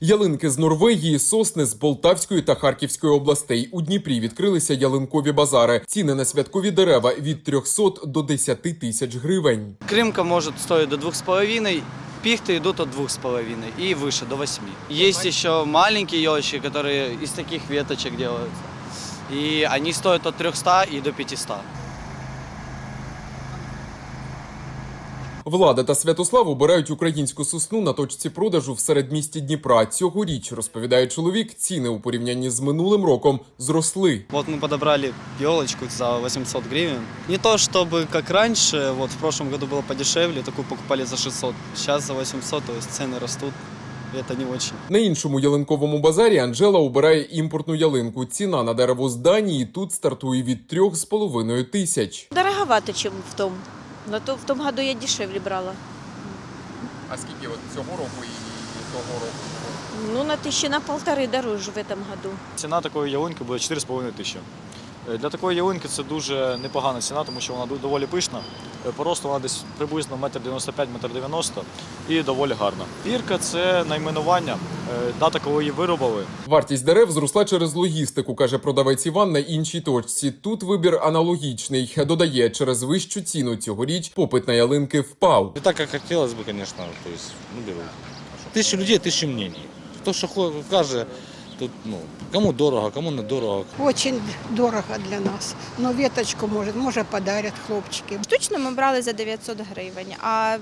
Ялинки з Норвегії, сосни з Полтавської та Харківської областей. У Дніпрі відкрилися ялинкові базари. Ціни на святкові дерева від 300 до 10 тисяч гривень. Крымка может стоить до двух с половиной, пихты идут от двух с половиной и выше, до восьми. Есть еще маленькие елочки, которые из таких веточек делаются. И они стоят от 300 и до 500. Влада та Святослав обирають українську сосну на точці продажу в середмісті Дніпра. Цьогоріч, розповідає чоловік, ціни у порівнянні з минулим роком зросли. Вот мы подобрали елочку за 800 гривен. Не то чтобы как раньше, вот в прошлом году было подешевле, такую покупали за 600. Сейчас за 800, то есть цены растут. И это не очень. На іншому ялинковому базарі Анжела обирає імпортну ялинку. Ціна на дерево з Данії тут стартує від 3,5 тисяч. Дороговато, чем в том. Но то в том году я дешевле брала. А скільки от цього року і того року? Ну, на тысячи на полторы дороже в этом году. Ціна такої ялинки буде 4,5 тисячі. Е, Для такої ялинки це дуже непогана ціна, тому що вона ду- доволі пишна. Е, По росту вона десь приблизно 1,95 метр 90 і доволі гарна. Бірка це найменування, е, дата, коли її виробили. Вартість дерев зросла через логістику, каже продавець Іван на іншій точці. Тут вибір аналогічний. Додає, через вищу ціну цьогоріч попит на ялинки впав. Не так, как хотелось бы, конечно, то есть, ну, беру. Тысяча людей, тысяча мнений. Кто что хо- каже, тут, ну, кому дорого, кому недорого. Очень дорого для нас. Но веточку, може, може подарять хлопчики. Штучно ми брали за 900 гривень, а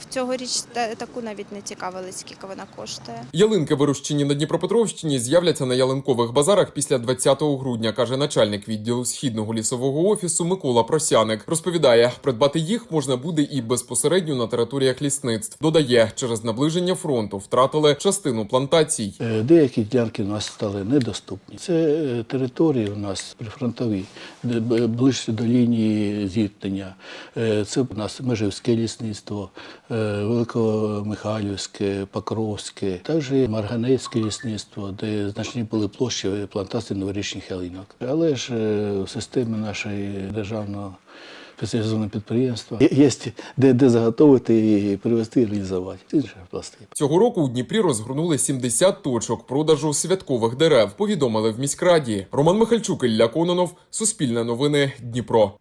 в цьогоріч та- таку навіть не цікавились, скільки вона коштує. Ялинки, вирощені на Дніпропетровщині, з'являться на ялинкових базарах після 20 грудня, каже начальник відділу східного лісового офісу Микола Просяник. Розповідає, придбати їх можна буде і безпосередньо на територіях лісництв. Додає, через наближення фронту втратили частину плантацій. Е, Деякі ділянки у нас стали недоступні. Це е, території у нас прифронтові, ближче до лінії зіткнення. Е, Це у нас Межівське лісництво, е, Великомихайлівське, Покровське, також Марганецьке лісництво, де значні були площі плантації новорічних ялинок. Але ж е, в системі нашої державного спеціалізованого підприємство. є де, де заготовити і привезти і реалізувати. Інше пласти. Цього року у Дніпрі розгорнули 70 точок продажу святкових дерев. Повідомили в міськраді. Роман Михальчук, Ілля Кононов, Суспільне новини, Дніпро.